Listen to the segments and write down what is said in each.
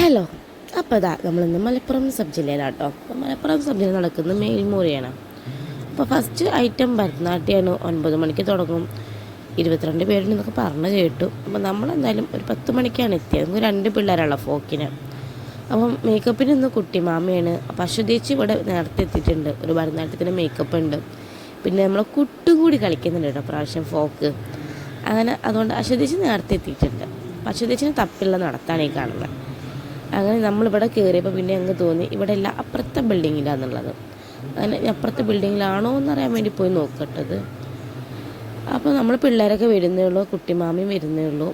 Hello അപ്പോൾ ഇതാ നമ്മളിന്ന് മലപ്പുറം സബ് ജില്ലയിലാണ് കേട്ടോ മലപ്പുറം സബ് ജില്ല നടക്കുന്ന മേൽമൂറിയാണ് അപ്പോൾ ഫസ്റ്റ് ഐറ്റം ഭരതനാട്യമാണ് ഒൻപത് മണിക്ക് തുടങ്ങും. ഇരുപത്തിരണ്ട് പേരുണ്ടെന്നൊക്കെ പറഞ്ഞു കേട്ടു. അപ്പോൾ നമ്മളെന്തായാലും ഒരു പത്ത് മണിക്കാണ് എത്തിയത്. നമുക്ക് രണ്ട് പിള്ളേരാണല്ലോ ഫോക്കിന്. അപ്പം മേക്കപ്പിന് ഇന്ന് കുട്ടിമാമയാണ് അപ്പോൾ അശ്വതേച്ചി ഇവിടെ നേരത്തെ എത്തിയിട്ടുണ്ട്. ഒരു ഭരതനാട്യത്തിന്റെ മേക്കപ്പ് ഉണ്ട്. പിന്നെ നമ്മളെ കുട്ടും കൂടി കളിക്കുന്നുണ്ട് കേട്ടോ പ്രാവശ്യം ഫോക്ക്. അങ്ങനെ അതുകൊണ്ട് അശ്വതേച്ചി നേരത്തെ എത്തിയിട്ടുണ്ട്. അപ്പോൾ അശ്വതേച്ചിന് തപ്പിള്ള നടത്താണ് കാണുന്നത്. അങ്ങനെ നമ്മളിവിടെ കയറിയപ്പോൾ പിന്നെ അങ്ങ് തോന്നി ഇവിടെ എല്ലാം അപ്പുറത്തെ ബിൽഡിങ്ങിലാണെന്നുള്ളത് അങ്ങനെ അപ്പുറത്തെ ബിൽഡിങ്ങിലാണോ എന്നറിയാൻ വേണ്ടി പോയി നോക്കട്ടത്. അപ്പോൾ നമ്മൾ പിള്ളേരൊക്കെ വരുന്നേ ഉള്ളൂ കുട്ടിമാമയും വരുന്നേ ഉള്ളൂ.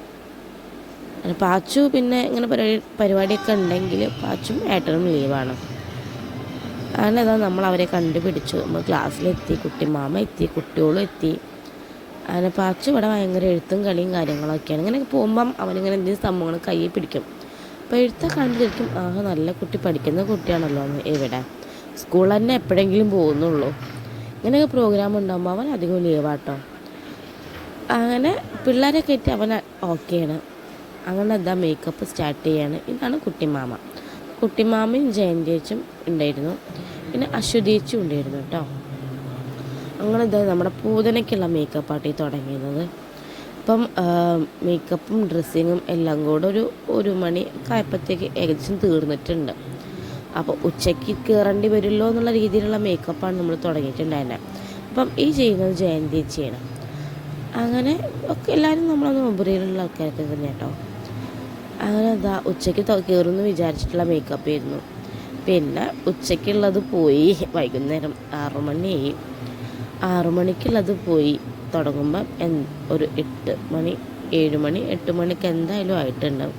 പാച്ചു പിന്നെ ഇങ്ങനെ പരിപാടി പരിപാടിയൊക്കെ ഉണ്ടെങ്കിൽ പാച്ചും ഏട്ടനും ലീവാണ്. അങ്ങനെ അതാ നമ്മൾ അവരെ കണ്ടുപിടിച്ചു. നമ്മൾ ക്ലാസ്സിലെത്തി കുട്ടിമാമ എത്തി കുട്ടികളും എത്തി. അങ്ങനെ പാച്ചു ഇവിടെ ഭയങ്കര എഴുത്തും കളിയും കാര്യങ്ങളൊക്കെയാണ്. ഇങ്ങനെ പോകുമ്പം അവനിങ്ങനെ എന്തെങ്കിലും സംഭവങ്ങൾ കയ്യിൽ പിടിക്കും. അപ്പോൾ കണ്ടിരിക്കും ആഹ് നല്ല കുട്ടി പഠിക്കുന്ന കുട്ടിയാണല്ലോ എന്ന് ഇവിടെ സ്കൂൾ തന്നെ എപ്പോഴെങ്കിലും പോകുന്നുള്ളൂ. ഇങ്ങനെയൊക്കെ പ്രോഗ്രാം ഉണ്ടാകുമ്പോൾ അവൻ അധികം ലീവാട്ടോ അങ്ങനെ പിള്ളേരെ കയറ്റി അവൻ ഓക്കെയാണ് അങ്ങനെ എന്താ മേക്കപ്പ് സ്റ്റാർട്ട് ചെയ്യാണ്. ഇതാണ് കുട്ടിമാമ കുട്ടിമാമയും ജയന്തിയച്ചും ഉണ്ടായിരുന്നു. പിന്നെ അശ്വതിയേച്ചും ഉണ്ടായിരുന്നു കേട്ടോ. അങ്ങനെ ഇതാ നമ്മുടെ പൂതനയ്ക്കുള്ള മേക്കപ്പ് ആട്ടി തുടങ്ങിയത് അപ്പം മേക്കപ്പും ഡ്രസ്സിങ്ങും എല്ലാം കൂടെ ഒരു ഒരു മണി ആയപ്പോഴത്തേക്ക് ഏകദേശം തീർന്നിട്ടുണ്ട്. അപ്പോൾ ഉച്ചയ്ക്ക് കയറേണ്ടി വരുമല്ലോ എന്നുള്ള രീതിയിലുള്ള മേക്കപ്പാണ് നമ്മൾ തുടങ്ങിയിട്ടുണ്ടായിരുന്നത് അപ്പം ഈ ചെയ്യുന്നത് ജയന്തിയേച്ചിയാണ് അങ്ങനെ ഒക്കെ എല്ലാവരും നമ്മളൊന്ന് മൊബൈലിലുള്ള ആൾക്കാരൊക്കെ തന്നെ കേട്ടോ. അങ്ങനെ എന്താ ഉച്ചയ്ക്ക് കയറുമെന്ന് വിചാരിച്ചിട്ടുള്ള മേക്കപ്പ് ആയിരുന്നു. പിന്നെ ഉച്ചയ്ക്കുള്ളത് പോയി വൈകുന്നേരം ആറു മണിയായി ആറു മണിക്കുള്ളത് പോയി തുടങ്ങുമ്പം ഒരു എട്ട് മണി ഏഴ് മണി എട്ട് മണിക്ക് എന്തായാലും ആയിട്ടുണ്ടാവും.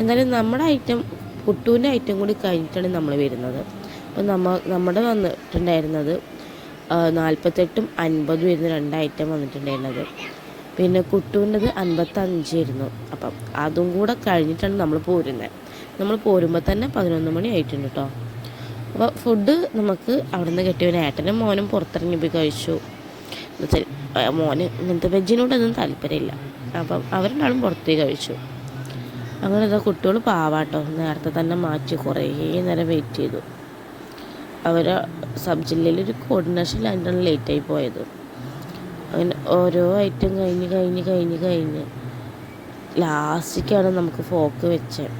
എന്തായാലും നമ്മുടെ ഐറ്റം കുട്ടുവിന്റെ ഐറ്റം കൂടി കഴിഞ്ഞിട്ടാണ് നമ്മൾ വരുന്നത്. അപ്പോൾ നമ്മ നമ്മുടെ വന്നിട്ടുണ്ടായിരുന്നത് നാൽപ്പത്തെട്ടും അൻപതും ആയിരുന്നു രണ്ട് ഐറ്റം വന്നിട്ടുണ്ടായിരുന്നത്. പിന്നെ കുട്ടുവിന്റെത് അൻപത്തഞ്ചായിരുന്നു. അപ്പം അതും കൂടെ കഴിഞ്ഞിട്ടാണ് നമ്മൾ പോരുന്നത്. നമ്മൾ പോരുമ്പോൾ തന്നെ പതിനൊന്ന് മണി ആയിട്ടുണ്ട് കേട്ടോ അപ്പോൾ ഫുഡ് നമുക്ക് അവിടെ നിന്ന് കെട്ടിയവൻ ഏട്ടനും മോനും പുറത്തിറങ്ങി പോയി കഴിച്ചു. എന്നുവെച്ചാൽ മോന് ഇങ്ങനത്തെ വെജിനോടൊന്നും താല്പര്യമില്ല. അപ്പം അവരുണ്ടാളും പുറത്തേക്ക് കഴിച്ചു. അങ്ങനെ ഇതാ കുട്ടികൾ പാവാട്ടോ നേരത്തെ തന്നെ മാറ്റി കുറേ നേരം വെയിറ്റ് ചെയ്തു. അവർ സബ് ജില്ലയിൽ ഒരു കോർഡിനേഷൻ ലാൻഡാണ് ലേറ്റായി പോയത്. അങ്ങനെ ഓരോ ഐറ്റം കഴിഞ്ഞ് കഴിഞ്ഞ് കഴിഞ്ഞ് കഴിഞ്ഞ് ലാസ്റ്റിക്കാണ് നമുക്ക് ഫോക്ക് വെച്ചത്.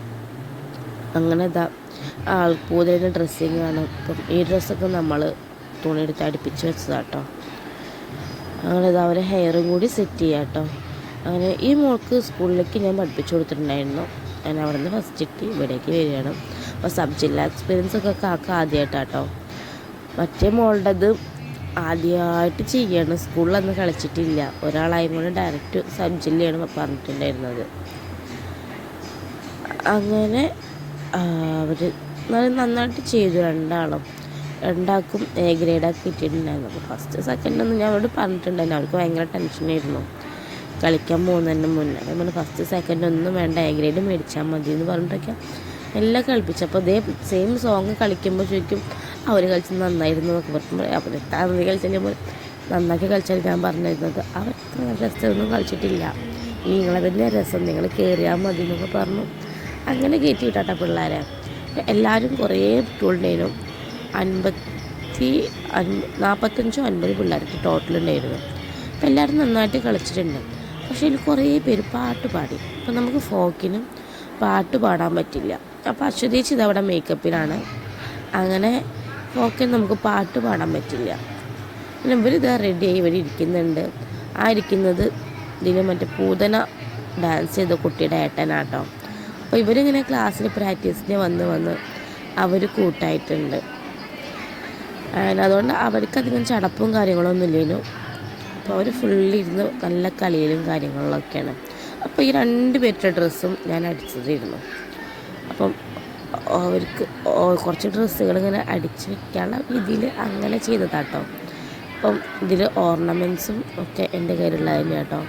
അങ്ങനെ ഇതാ ആൾപ്പൂതലിന്റെ ഡ്രസ്സിങ് ആണ്. ഇപ്പം ഈ ഡ്രസ്സൊക്കെ നമ്മൾ തുണിയെടുത്ത് അടുപ്പിച്ച് വെച്ചതാട്ടോ. അങ്ങനെ ഇതാ അവരെ ഹെയറും കൂടി സെറ്റ് ചെയ്യാം കേട്ടോ അങ്ങനെ ഈ മോൾക്ക് സ്കൂളിലേക്ക് ഞാൻ പഠിപ്പിച്ചു കൊടുത്തിട്ടുണ്ടായിരുന്നു. ഞാൻ അവിടെ നിന്ന് ഫസ്റ്റ് ഇട്ട് ഇവിടേക്ക് വരികയാണ്. അപ്പോൾ സബ് ജില്ലാ എക്സ്പീരിയൻസ് ഒക്കെ കാക്ക ആദ്യമായിട്ടാട്ടോ മറ്റേ മോളുടേത് ആദ്യമായിട്ട് ചെയ്യാണ്. സ്കൂളിലൊന്നും കളിച്ചിട്ടില്ല. ഒരാളായും കൂടെ ഡയറക്റ്റ് സബ് ജില്ലയാണ് പറഞ്ഞിട്ടുണ്ടായിരുന്നത്. അങ്ങനെ അവർ നന്നായിട്ട് ചെയ്തു രണ്ടാളും. രണ്ടാൾക്കും എ ഗ്രേഡാക്കി കിട്ടിയിട്ടുണ്ടായിരുന്നു. അപ്പോൾ ഫസ്റ്റ് സെക്കൻഡ് ഒന്നും ഞാൻ അവരോട് പറഞ്ഞിട്ടുണ്ടായിരുന്നു അവർക്ക് ഭയങ്കര ടെൻഷനായിരുന്നു കളിക്കാൻ പോകുന്നതിന് മുന്നേ. നമ്മൾ ഫസ്റ്റ് സെക്കൻഡ് ഒന്നും വേണ്ട എ ഗ്രേഡ് മേടിച്ചാൽ മതി എന്ന് പറഞ്ഞിട്ടൊക്കെ എല്ലാം കളിപ്പിച്ചു. അപ്പോൾ അതേ സെയിം സോങ് കളിക്കുമ്പോൾ ചോദിക്കും അവർ കളിച്ചത് നന്നായിരുന്നു എന്നൊക്കെ പറഞ്ഞു അപ്പോൾ നന്ദി കളിച്ചാൽ നന്നാക്കി കളിച്ചാൽ ഞാൻ പറഞ്ഞിരുന്നത് അവർ രസമൊന്നും കളിച്ചിട്ടില്ല. നിങ്ങളെ തന്നെ രസം. നിങ്ങൾ കയറിയാൽ മതി എന്നൊക്കെ പറഞ്ഞു. അങ്ങനെ കയറ്റി വിട്ടാട്ട പിള്ളേരെ. എല്ലാവരും കുറേ കുട്ടികളുണ്ടായിരുന്നു അൻപത്തി അൻ നാൽപ്പത്തഞ്ചോ അൻപത് പിള്ളേർക്ക് ടോട്ടൽ ഉണ്ടായിരുന്നു. അപ്പോൾ എല്ലാവരും നന്നായിട്ട് കളിച്ചിട്ടുണ്ട്. പക്ഷേ ഇതിൽ കുറേ പേര് പാട്ട് പാടി. അപ്പോൾ നമുക്ക് ഫോക്കിനും പാട്ട് പാടാൻ പറ്റില്ല. അപ്പോൾ അശ്വതീച്ച് ഇതവിടെ മേക്കപ്പിലാണ് അങ്ങനെ ഫോക്കിന് നമുക്ക് പാട്ട് പാടാൻ പറ്റില്ല. പിന്നെ ഇവരിതാ റെഡിയായി ഇവർ ഇരിക്കുന്നുണ്ട്. ആ ഇരിക്കുന്നത് ഇതിൽ മറ്റേ പൂതന ഡാൻസ് ചെയ്ത കുട്ടിയുടെ ഏട്ടനാട്ടോ. അപ്പോൾ ഇവരിങ്ങനെ ക്ലാസ്സിൽ പ്രാക്ടീസിന് വന്ന് വന്ന് അവർ കൂട്ടായിട്ടുണ്ട്. അതുകൊണ്ട് അവർക്ക് അധികം ചടപ്പും കാര്യങ്ങളൊന്നും ഇല്ലേനു. അപ്പോൾ അവർ ഫുള്ളിരുന്ന് നല്ല കളിയിലും കാര്യങ്ങളിലൊക്കെയാണ്. അപ്പോൾ ഈ രണ്ട് പേരുടെ ഡ്രസ്സും ഞാൻ അടിച്ചതായിരുന്നു അപ്പം അവർക്ക് കുറച്ച് ഡ്രസ്സുകൾ ഇങ്ങനെ അടിച്ച് വെക്കാനുള്ള രീതിയിൽ അങ്ങനെ ചെയ്തതാട്ടോ. അപ്പം ഇതിൽ ഓർണമെന്റ്സും ഒക്കെ എന്റെ കയ്യിലുള്ളത് തന്നെ കേട്ടോ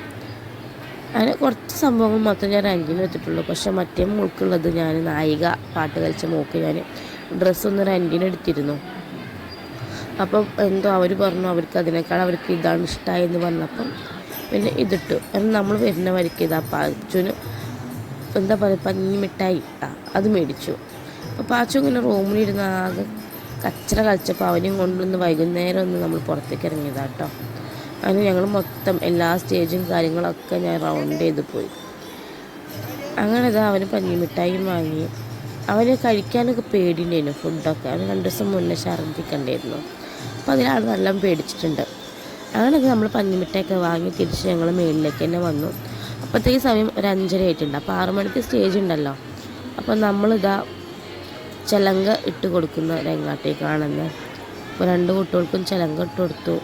അങ്ങനെ കുറച്ച് സംഭവങ്ങൾ മാത്രമേ ഞാൻ റെന്റിന് എടുത്തിട്ടുള്ളൂ. പക്ഷേ മറ്റേ മൂക്കുള്ളത് ഞാൻ നായിക പാട്ട് കളിച്ച മൂക്ക് ഞാൻ ഡ്രസ്സൊന്ന് റെന്റിന് എടുത്തിരുന്നു. അപ്പം എന്തോ അവർ പറഞ്ഞു അവർക്ക് അതിനേക്കാൾ അവർക്ക് ഇതാണ് ഇഷ്ടമായെന്ന് പറഞ്ഞപ്പം പിന്നെ ഇതിട്ടു. കാരണം നമ്മൾ വരുന്ന വരയ്ക്ക് ഇതാ പാച്ചുന് എന്താ പറയുക പഞ്ഞി മിഠായി ആ അത് മേടിച്ചു. അപ്പോൾ പാച്ചു ഇങ്ങനെ റൂമിലിരുന്ന് ആകെ കച്ചറ കളിച്ചപ്പോൾ അവനെയും കൊണ്ടുവന്ന് വൈകുന്നേരം ഒന്ന് നമ്മൾ പുറത്തേക്ക് ഇറങ്ങിയതാണ് കേട്ടോ അങ്ങനെ ഞങ്ങൾ മൊത്തം എല്ലാ സ്റ്റേജും കാര്യങ്ങളൊക്കെ ഞാൻ റൗണ്ട് ചെയ്ത് പോയി. അങ്ങനെ ഇതാ അവന് പഞ്ഞി മിഠായി വാങ്ങി. അവന് കഴിക്കാനൊക്കെ പേടിയുണ്ടായിരുന്നു ഫുഡൊക്കെ അവന് രണ്ട് ദിവസം മുന്നേ ഛർദ്ദിക്കണ്ടായിരുന്നു. അപ്പോൾ അതിലാൾ നല്ല പേടിച്ചിട്ടുണ്ട്. അങ്ങനെ നമ്മൾ പഞ്ഞിമിട്ടൊക്കെ വാങ്ങി തിരിച്ച് ഞങ്ങൾ മേളിലേക്ക് തന്നെ വന്നു. അപ്പോഴത്തേക്ക് സമയം ഒരു അഞ്ചര ആയിട്ടുണ്ട്. അപ്പോൾ ആറു മണിക്ക് സ്റ്റേജ് ഉണ്ടല്ലോ. അപ്പോൾ നമ്മളിതാ ചിലങ്ക ഇട്ട് കൊടുക്കുന്ന രംഗാട്ടേക്കാണെന്ന് അപ്പോൾ രണ്ട് കുട്ടികൾക്കും ചിലങ്ക ഇട്ട് കൊടുത്തു.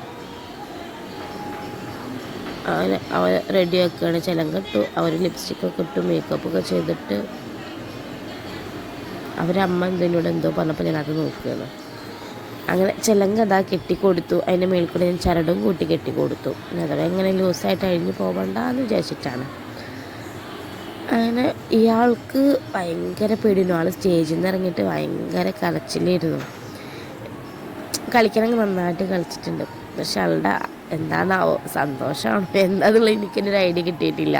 അവന് അവർ റെഡി ആക്കുകയാണ്. ചിലങ്ക ഇട്ടു. അവർ ലിപ്സ്റ്റിക്കൊക്കെ ഇട്ടു മേക്കപ്പൊക്കെ ചെയ്തിട്ട് അവരമ്മ എന്തിനോട് എന്തോ പറഞ്ഞപ്പോൾ ഞാനത് നോക്കുകയാണ്. അങ്ങനെ ചിലങ്ക അതാ കെട്ടിക്കൊടുത്തു. അതിന്റെ മേൽക്കൂടെ കൂടെ ഞാൻ ചരടും കൂട്ടി കെട്ടിക്കൊടുത്തു. അഥവാ എങ്ങനെ ലൂസായിട്ട് അഴിഞ്ഞു പോകണ്ട എന്ന് വിചാരിച്ചിട്ടാണ്. അങ്ങനെ ഇയാൾക്ക് ഭയങ്കര പേടിനു ആൾ സ്റ്റേജിൽ നിന്ന് ഇറങ്ങിയിട്ട് ഭയങ്കര കരച്ചിലായിരുന്നു. കളിക്കണമെങ്കിൽ നന്നായിട്ട് കളിച്ചിട്ടുണ്ട്. പക്ഷെ ആളുടെ എന്താണാവോ സന്തോഷമാണോ. എന്താണെന്നുള്ള എനിക്കൊരു ഐഡിയ കിട്ടിയിട്ടില്ല.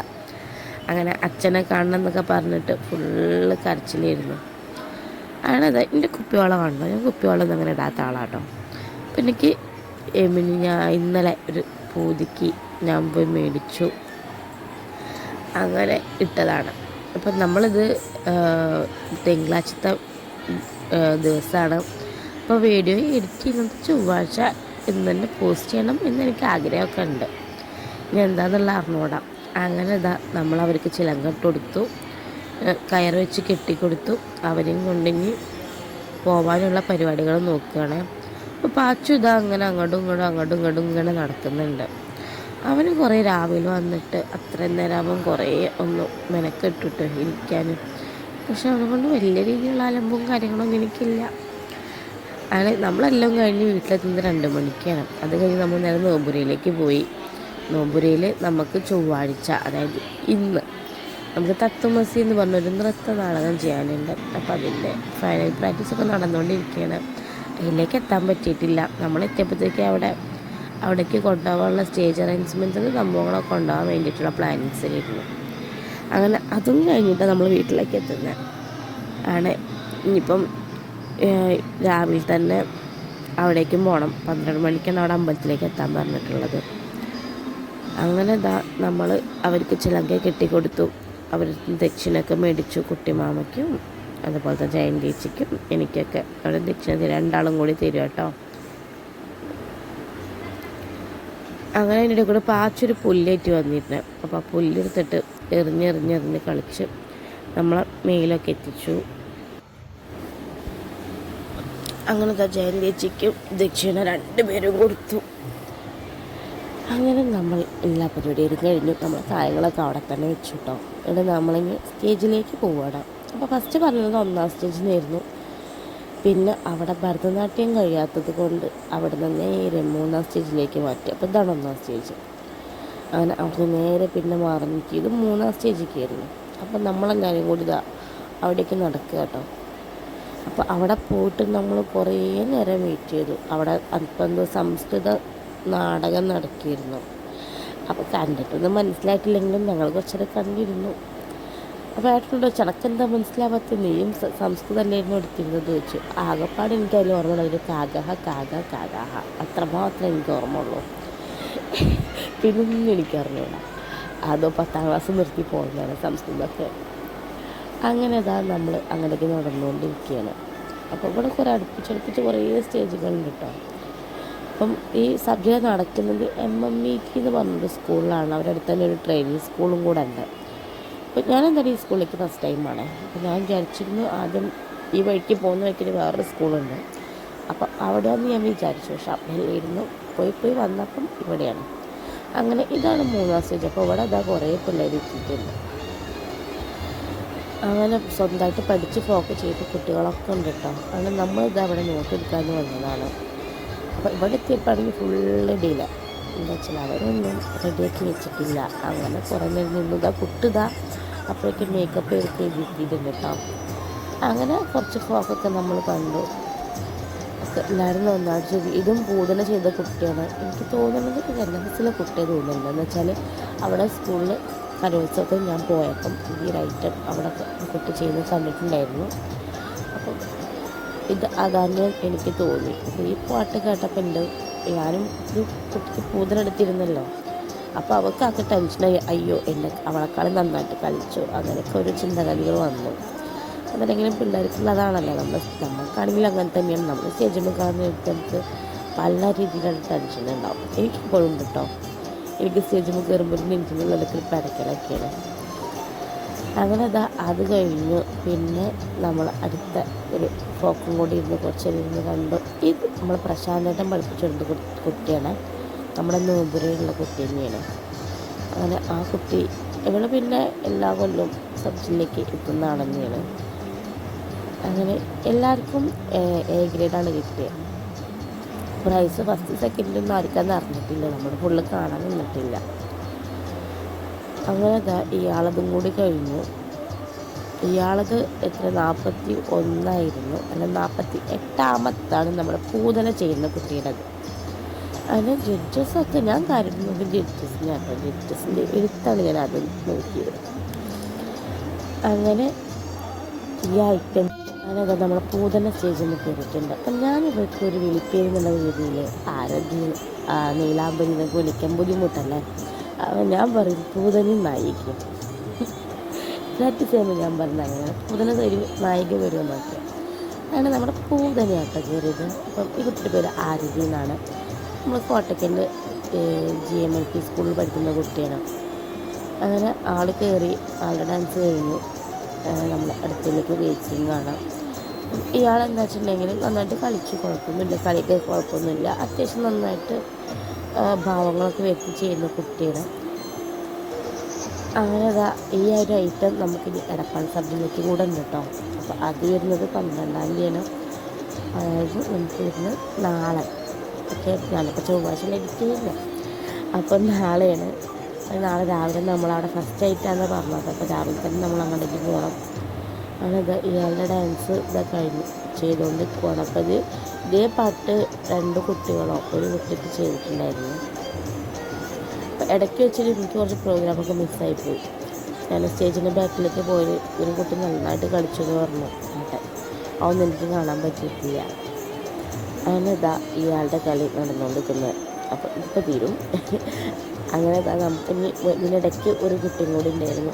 അങ്ങനെ അച്ഛനെ കാണണം എന്നൊക്കെ പറഞ്ഞിട്ട് ഫുള്ള് കരച്ചിലായിരുന്നു. അങ്ങനത് എന്റെ കുപ്പിവെള്ളം കാണുന്നത് ഞാൻ കുപ്പിവെള്ളം അങ്ങനെ ഇടാത്ത ആളാട്ടോ. അപ്പം എനിക്ക് പിന്നെ ഞാൻ ഇന്നലെ ഒരു പൂതിക്ക് ഞാൻ പോയി മേടിച്ചു. അങ്ങനെ ഇട്ടതാണ്. അപ്പം നമ്മളിത് തിങ്കളാഴ്ചത്തെ ദിവസമാണ്. അപ്പോൾ വീഡിയോ എഡിറ്റ് ചെയ്യുന്നത് ചൊവ്വാഴ്ച ഇന്ന് തന്നെ പോസ്റ്റ് ചെയ്യണം എന്ന് എനിക്ക് ആഗ്രഹമൊക്കെ ഉണ്ട്. ഇനി എന്താണെന്നുള്ള അറിഞ്ഞുകൂടാം. അങ്ങനെ ഇതാ നമ്മൾ അവർക്ക് ചിലങ്കട്ട് കൊടുത്തു. കയറ് വെച്ച് കെട്ടിക്കൊടുത്തു. അവരെയും കൊണ്ടിങ്ങി പോവാനുള്ള പരിപാടികൾ നോക്കുകയാണ്. അപ്പോൾ പാച്ചു ഇതാ അങ്ങനെ അങ്ങോട്ടും ഇങ്ങോട്ടും അങ്ങോട്ടും ഇങ്ങോട്ടും ഇങ്ങനെ നടക്കുന്നുണ്ട്. അവന് കുറേ രാവിലെ വന്നിട്ട് അത്രയും നേരമാകുമ്പം കുറേ ഒന്ന് മെനക്കെട്ടിട്ട് ഇരിക്കാനും. പക്ഷെ അവനെ കൊണ്ട് വലിയ രീതിയിലുള്ള അലമ്പും കാര്യങ്ങളൊന്നും എനിക്കില്ല. അങ്ങനെ നമ്മളെല്ലാം കഴിഞ്ഞ് വീട്ടിലെത്തുന്നത് രണ്ട് മണിക്കാണ്. അത് കഴിഞ്ഞ് നമ്മൾ നേരെ നോമ്പുരയിലേക്ക് പോയി. നോമ്പുരയിൽ നമുക്ക് ചൊവ്വാഴ്ച അതായത് ഇന്ന് നമുക്ക് തത്വമസി എന്ന് പറഞ്ഞൊരു നൃത്ത നാടകം ചെയ്യാനുണ്ട്. അപ്പോൾ അതിന്റെ ഫൈനൽ പ്രാക്ടീസ് പ്രാക്ടീസൊക്കെ നടന്നുകൊണ്ടിരിക്കുകയാണ്. അതിലേക്ക് എത്താൻ പറ്റിയിട്ടില്ല. നമ്മൾ എത്തിയപ്പോഴത്തേക്ക് അവിടെ അവിടേക്ക് കൊണ്ടുപോകാനുള്ള സ്റ്റേജ് അറേഞ്ച്മെന്റ്സ് സംഭവങ്ങളൊക്കെ കൊണ്ടുപോകാൻ വേണ്ടിയിട്ടുള്ള പ്ലാനിങ്സിലായിരുന്നു അങ്ങനെ അതും കഴിഞ്ഞിട്ട് നമ്മൾ വീട്ടിലേക്ക് എത്തുന്നത്. ആണ്. ഇനിയിപ്പം രാവിലെ തന്നെ അവിടേക്കും പോകണം. പന്ത്രണ്ട് മണിക്കാണ് അവിടെ അമ്പലത്തിലേക്ക് എത്താൻ പറഞ്ഞിട്ടുള്ളത്. അങ്ങനെ ഇതാ നമ്മൾ അവർക്ക് ചിലങ്ക കെട്ടിക്കൊടുത്തു. അവർ ദക്ഷിണയൊക്കെ മേടിച്ചു കുട്ടിമാമയ്ക്കും അതുപോലത്തെ ജയൻ ചേച്ചിക്കും എനിക്കൊക്കെ അവിടെ ദക്ഷിണ രണ്ടാളും കൂടി തരും കേട്ടോ. അങ്ങനെ അതിന്റെ കൂടെ പാച്ചൊരു പുല്ലേറ്റ് വന്നിരുന്നു. അപ്പോൾ ആ പുല്ലെടുത്തിട്ട് എറിഞ്ഞെറിഞ്ഞെറിഞ്ഞ് കളിച്ച് നമ്മളെ മേലൊക്കെ എത്തിച്ചു. അങ്ങനത്തെ ജയൻ ചേച്ചിക്കും ദക്ഷിണ രണ്ടുപേരും കൊടുത്തു. അങ്ങനെ നമ്മൾ എല്ലാ പരിപാടിയും കഴിഞ്ഞു. നമ്മൾ കാര്യങ്ങളൊക്കെ അവിടെ തന്നെ വെച്ചു കേട്ടോ. എന്നിട്ട് നമ്മളിങ്ങനെ സ്റ്റേജിലേക്ക് പോവാണ് അപ്പോൾ ഫസ്റ്റ് പറഞ്ഞത് ഒന്നാം സ്റ്റേജിൽ നിന്നായിരുന്നു പിന്നെ അവിടെ ഭരതനാട്യം കഴിയാത്തത് കൊണ്ട് അവിടെ നിന്ന് നേരെ മൂന്നാം സ്റ്റേജിലേക്ക് മാറ്റി. അപ്പോൾ ഇതാണ് ഒന്നാം സ്റ്റേജ്. അങ്ങനെ അവിടെ നേരെ പിന്നെ മാറി ഇത് മൂന്നാം സ്റ്റേജിലേക്ക് ആയിരുന്നു. അപ്പോൾ നമ്മളെല്ലാവരും കൂടി ഇതാ അവിടേക്ക് നടക്കുക കേട്ടോ. അപ്പോൾ അവിടെ പോയിട്ട് നമ്മൾ കുറേ നേരം വെയിറ്റ് ചെയ്തു. അവിടെ അല്പം സംസ്കൃത നാടകം നടക്കിയിരുന്നു. അപ്പോൾ കണ്ടിട്ടൊന്നും മനസ്സിലായിട്ടില്ലെങ്കിലും ഞങ്ങൾ കുറച്ചേരം കണ്ടിരുന്നു. അപ്പോൾ ഏട്ടനോട് ചണക്കെന്താ മനസ്സിലാവാത്ത? നീയും സംസ്കൃതമല്ലായിരുന്നു എടുത്തിരുന്നത് ചോദിച്ചു. ആകപ്പാട് എനിക്ക് അതിൽ ഓർമ്മ ഒരു കാഗഹ കാഗ കാഗഹ. അത്രമാത്രം എനിക്ക് ഓർമ്മ ഉള്ളൂ പിന്നൊന്നും എനിക്ക് അറിഞ്ഞൂടാ അതോ പത്താം ക്ലാസ് നിർത്തി പോകുന്നതാണ് സംസ്കൃതമൊക്കെ. അങ്ങനെ അതാ നമ്മൾ അങ്ങനെയൊക്കെ നടന്നുകൊണ്ടിരിക്കുകയാണ്. അപ്പോൾ ഇവിടെ കുറേ അടുപ്പിച്ചടുപ്പിച്ച് കുറേ സ്റ്റേജുകളുണ്ട് കേട്ടോ. അപ്പം ഈ സബ്ജക്റ്റ് നടക്കുന്നത് എം എം ഇ ടി എന്ന് പറഞ്ഞൊരു സ്കൂളിലാണ്. അവരടുത്ത് തന്നെ ഒരു ട്രെയിനിങ് സ്കൂളും കൂടെ ഉണ്ട്. അപ്പോൾ ഞാൻ എന്തായാലും ഈ സ്കൂളിലേക്ക് ഫസ്റ്റ് ടൈമാണ് അപ്പോൾ ഞാൻ വിചാരിച്ചിരുന്നു ആദ്യം ഈ വഴിക്ക് പോകുന്ന വഴിക്ക് വേറൊരു സ്കൂളുണ്ട്. അപ്പം അവിടെ വന്ന് ഞാൻ വിചാരിച്ചു. പക്ഷെ അവിടെ ഇരുന്നു പോയി പോയി വന്നപ്പം ഇവിടെയാണ്. അങ്ങനെ ഇതാണ് മൂന്നാം സ്റ്റേജ് അപ്പോൾ ഇവിടെ അതാ കുറേ പിള്ളേർ എത്തിയിട്ടുണ്ട്. അങ്ങനെ സ്വന്തമായിട്ട് പഠിച്ച് ഫോക്കസ് ചെയ്ത കുട്ടികളൊക്കെ ഉണ്ട് കേട്ടോ. അങ്ങനെ നമ്മൾ ഇത് അവിടെ നോട്ടെടുക്കാൻ വന്നതാണ് അപ്പോൾ ഇവിടെ എത്തിയപ്പോഴാണെങ്കിൽ ഫുള്ള് ഡീല എന്താ വെച്ചാൽ അവരൊന്നും റെഡിയാക്കി വെച്ചിട്ടില്ല. അങ്ങനെ നേരം നിന്നതാ കുട്ടിതാ അപ്പോഴേക്കും മേക്കപ്പ് എടുത്ത് എഴുതിയിട്ടുണ്ട് കേട്ടോ അങ്ങനെ കുറച്ച് ഫ്രോക്കൊക്കെ നമ്മൾ കണ്ടു. എല്ലാവരും നന്നായിട്ട് ചെയ്തു. ഇതും കൂടുതൽ ചെയ്ത കുട്ടിയാണ്. എനിക്ക് തോന്നുന്നത് കല്യാണത്തിലെ കുട്ടിയെ തോന്നുന്നുണ്ട്. എന്ന് വെച്ചാൽ അവിടെ സ്കൂളിൽ കലോത്സവത്തിൽ ഞാൻ പോയപ്പം ഈ ഒരു ഐറ്റം അവിടെ കുട്ടി ചെയ്ത് കണ്ടിട്ടുണ്ടായിരുന്നു അപ്പം ഇത് അതാണ് എനിക്ക് തോന്നി. ഈ പാട്ട് കേട്ടപ്പോൾ എന്റെ ഞാനും ഒരു കുട്ടിക്ക് പൂതലെടുത്തിരുന്നല്ലോ. അപ്പോൾ അവൾക്ക് അത് ടെൻഷനായി അയ്യോ എന്നെ അവളെക്കാളും നന്നായിട്ട് കളിച്ചു. അങ്ങനെയൊക്കെ ഒരു ചിന്തഗതികൾ വന്നു. അതല്ലെങ്കിലും പിള്ളേർക്കുള്ളതാണല്ലോ. നമ്മൾ നമുക്കാണെങ്കിലും അങ്ങനെ തന്നെയാണ്. നമ്മൾ സ്റ്റേജിൽ കാണുന്ന വ്യക്തികൾക്ക് പല രീതിയിലുള്ള ടെൻഷൻ ഉണ്ടാവും. എനിക്കിപ്പോഴും ഉണ്ട് കേട്ടോ എനിക്ക് സ്റ്റേജിൽ കയറുമ്പോൾ നെഞ്ചിനുള്ളിലൊക്കെ ഒരു പടക്കലൊക്കെയാണ് അങ്ങനെ അതാ അത് കഴിഞ്ഞു. പിന്നെ നമ്മൾ അടുത്ത ഒരു ഫോക്കും കൂടി ഇരുന്ന് കുറച്ച് ഇരുന്ന് കണ്ടു. ഇത് നമ്മൾ പ്രശാന്തേട്ടൻ പഠിപ്പിച്ചെടുത്ത കുട്ടിയാണ്. നമ്മുടെ നോമ്പുരയുള്ള കുട്ടി തന്നെയാണ്. അങ്ങനെ ആ കുട്ടി ഇവൾ പിന്നെ എല്ലാ കൊല്ലവും സബ് ജില്ലയ്ക്ക് എത്തുന്ന അങ്ങനെ എല്ലാവർക്കും എ ഗ്രേഡാണ് കിട്ടിയത് പ്രൈസ് ഫസ്റ്റ് സെക്കൻഡൊന്നും ആർക്കാന്ന് അറിഞ്ഞിട്ടില്ല. നമ്മൾ ഫുള്ള് കാണാൻ നിന്നിട്ടില്ല. അങ്ങനെ ഇയാളതും കൂടി കഴിഞ്ഞു. ഇയാളത് എത്ര? നാൽപ്പത്തി ഒന്നായിരുന്നു അല്ല നാൽപ്പത്തി എട്ടാമത്താണ് നമ്മൾ പൂതന ചെയ്യുന്ന കുട്ടിയുടേത് അതിന് ജഡ്ജസൊക്കെ ഞാൻ കരുതുന്നത് ജഡ്ജസിനാണ് ജഡ്ജസിന്റെ എഴുത്താണ് ഞാൻ അത് നോക്കിയത്. അങ്ങനെ ഈ ഐറ്റം ഞാനത് നമ്മൾ പൂതന സ്റ്റേജിൽ നിന്ന് കയറിയിട്ടുണ്ട് അപ്പം ഞാൻ ഒരു വിളിപ്പേര് എന്നുള്ള രീതിയിൽ ആരോഗ്യം നീലാംബരി എന്നൊക്കെ വിളിക്കാൻ ബുദ്ധിമുട്ടല്ലേ? അപ്പം ഞാൻ പറയും പൂതനും നായികയും പ്രാക്ടീസ് ചെയ്യുമ്പോൾ ഞാൻ പറഞ്ഞ അങ്ങനെ. പൂതന ഒരു നായിക വരുമെന്നൊക്കെ അങ്ങനെ നമ്മുടെ പൂതനയാട്ടോ കയറിയത് അപ്പം ഈ കുട്ടിയുടെ പേര് ആരതി എന്നാണ്. നമ്മൾ കോട്ടക്കന്റെ ജി എം എൽ പി സ്കൂളിൽ പഠിക്കുന്ന കുട്ടിയാണ്. അങ്ങനെ ആൾ കയറി ആളുടെ ഡാൻസ് കഴിഞ്ഞു. നമ്മൾ അടുത്തേക്ക് വെയിറ്റിംഗ് ആണ്. ഇയാളെന്താ വെച്ചിട്ടുണ്ടെങ്കിൽ നന്നായിട്ട് കളിച്ചു കുഴപ്പമൊന്നുമില്ല. കളിക്ക് കുഴപ്പമൊന്നുമില്ല. അത്യാവശ്യം നന്നായിട്ട് ഭാവങ്ങളൊക്കെ വ്യക്തി ചെയ്യുന്ന കുട്ടിയാണ്. അങ്ങനെ അതാ ഈ ഒരു ഐറ്റം നമുക്കിനി എടപ്പാൾ സബ്ജിലേക്ക് കൂടെ ഉണ്ട് കേട്ടോ അപ്പോൾ അത് വരുന്നത് പന്ത്രണ്ടാം തീയതിയാണ്. അതായത് നമുക്ക് വരുന്നത് നാളെ. ഓക്കെ ഞാനിപ്പോൾ ചൊവ്വാഴ്ച ലഭിക്കുന്നില്ല അപ്പോൾ നാളെയാണ്. നാളെ രാവിലെ നമ്മളവിടെ ഫസ്റ്റ് ആയിട്ടാണ് പറഞ്ഞത്. അപ്പോൾ രാവിലെ തന്നെ നമ്മൾ അങ്ങോട്ടേക്ക് പോകണം അങ്ങനെ ഇത് ഇയാളുടെ ഡാൻസ് ഇതാ കഴിഞ്ഞു. ചെയ്തുകൊണ്ട് പോകണം അപ്പോൾ ഇത് ഇതേ പാട്ട് രണ്ട് കുട്ടികളോ ഒരു കുട്ടിക്ക് ചെയ്തിട്ടുണ്ടായിരുന്നു. അപ്പോൾ ഇടയ്ക്ക് വെച്ചിട്ട് എനിക്ക് കുറച്ച് പ്രോഗ്രാമൊക്കെ മിസ്സായി പോയി. ഞാൻ സ്റ്റേജിന്റെ ബാക്കിലേക്ക് പോയി ഒരു കുട്ടി നന്നായിട്ട് കളിച്ചു എന്ന് പറഞ്ഞു. എന്നിട്ട് അതൊന്നും എനിക്ക് കാണാൻ പറ്റിയിട്ടില്ല. അങ്ങനെ ഇതാ ഇയാളുടെ കളി നടന്നുകൊണ്ടിരിക്കുന്നത് അപ്പോൾ ഇപ്പോൾ തീരും. അങ്ങനെ ഇതാ നമുക്ക് ഇനി ഇതിനിടയ്ക്ക് ഒരു കുട്ടിയും കൂടി ഉണ്ടായിരുന്നു.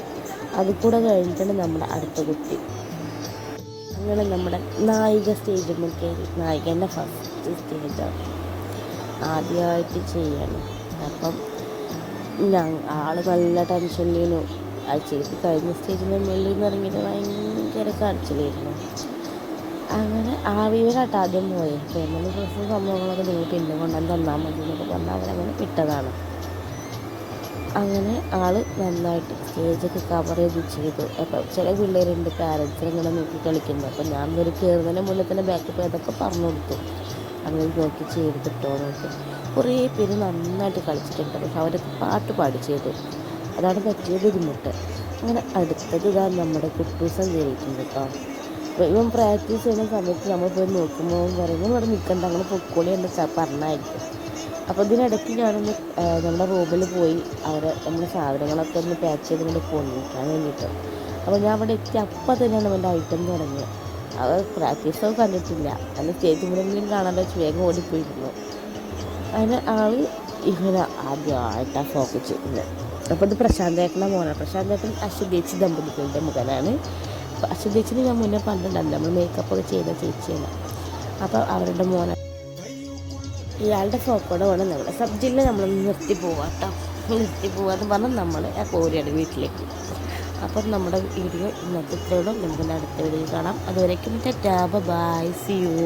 അത് കൂടെ കഴിഞ്ഞിട്ടാണ് നമ്മുടെ അടുത്ത കുട്ടി. അങ്ങനെ നമ്മുടെ നായിക സ്റ്റേജിൽ കയറി. നായികന്റെ ഫസ്റ്റ് സ്റ്റേജാണ് ആദ്യമായിട്ട് ചെയ്യണം. അപ്പം ആൾ നല്ല ആ ചേച്ചി കഴിഞ്ഞ സ്റ്റേജിൽ മുകളിൽ നിന്ന് ഇറങ്ങിയിട്ട് ഭയങ്കര കരച്ചിലായിരുന്നു. അങ്ങനെ ആവിയിലാട്ടോ ആദ്യം പോയി. പേയ്മെന്റ് ഡ്രസ്സും സംഭവങ്ങളൊക്കെ നിങ്ങൾ പിന്നെ കൊണ്ടുവന്ന് തന്നാൽ മതി എന്നൊക്കെ പറഞ്ഞാൽ അവരങ്ങനെ വിട്ടതാണ്. അങ്ങനെ ആൾ നന്നായിട്ട് സ്റ്റേജൊക്കെ കവർ ചെയ്ത് ചെയ്തു അപ്പോൾ ചില പിള്ളേരുണ്ട് പാരൻസിനെ ഇങ്ങനെ നോക്കി കളിക്കുന്നത് അപ്പോൾ ഞാൻ ഒരു കയറുന്നതിന് മുന്നേ തന്നെ ബാക്കിൽ പോയി. അതൊക്കെ പറഞ്ഞു കൊടുത്തു. അങ്ങനെ നോക്കി ചെയ്തിട്ടോ നോക്കി കുറേ പേര് നന്നായിട്ട് കളിച്ചിട്ടുണ്ട്. പക്ഷെ അവരൊക്കെ പാട്ട് പാടി ചെയ്തു അതാണ് പറ്റിയ ബുദ്ധിമുട്ട്. അങ്ങനെ അടുത്തത് ഇതാ നമ്മുടെ കുട്ടൂസം കയറിയിട്ടുണ്ട് കേട്ടോ. അപ്പോൾ ഇവൻ പ്രാക്ടീസ് ചെയ്യുന്ന സമയത്ത് നമ്മൾ പോയി നോക്കുമ്പോൾ പറയുമ്പോൾ ഇവിടെ നിൽക്കണ്ട അങ്ങനെ പൊക്കോളി എന്ന് പറഞ്ഞായിരിക്കും. അപ്പോൾ ഇതിനിടയ്ക്ക് ഞാനൊന്ന് നമ്മുടെ റൂമിൽ പോയി അവരെ നമ്മുടെ സാധനങ്ങളൊക്കെ ഒന്ന് പാക്ക് ചെയ്ത് കൊണ്ട് കൊണ്ടുവയ്ക്കാൻ വേണ്ടിയിട്ട്. അപ്പോൾ ഞാൻ അവിടെ എത്തി അപ്പം തന്നെയാണ് അവന്റെ ഐറ്റം തുടങ്ങിയത്. അവർ പ്രാക്ടീസൊക്കെ കണ്ടിട്ടില്ല. അന്ന് ചേച്ചി മുന്നിലും കാണാൻ വെച്ച് വേഗം ഓടിപ്പോയിരുന്നു. അതിന് ആൾ ഇങ്ങനെ ആദ്യമായിട്ടാണ് ഫോക്കസ് ചെയ്യുന്നത്. അപ്പോൾ ഇത് പ്രശാന്തേട്ടന്റെ മോനാണ്. പ്രശാന്തേട്ടൻ അശ്വതേച്ചി ദമ്പതികളുടെ മകനാണ്. അപ്പോൾ അശ്വതേച്ചിന് ഞാൻ മുന്നേ പണ്ടുണ്ടായിരുന്നു നമ്മൾ മേക്കപ്പ് ഒക്കെ ചെയ്ത ചേച്ചിയാണ്. അപ്പോൾ അവരുടെ മോനെ. ഇയാളുടെ ഫോക്കോടെ വേണം നമ്മുടെ സബ് നമ്മളൊന്ന് നിർത്തി പോവാട്ടോ. നിർത്തി പോവാന്ന് പറഞ്ഞാൽ നമ്മൾ ആ കോരിയുടെ വീട്ടിലേക്ക്. അപ്പം നമ്മുടെ വീഡിയോ ഇന്നത്തെ ഇത്രയുള്ളൂ നമുക്ക് അടുത്ത വീഡിയോ കാണാം. അതുവരേക്കും ടാബ് ബൈ സി യു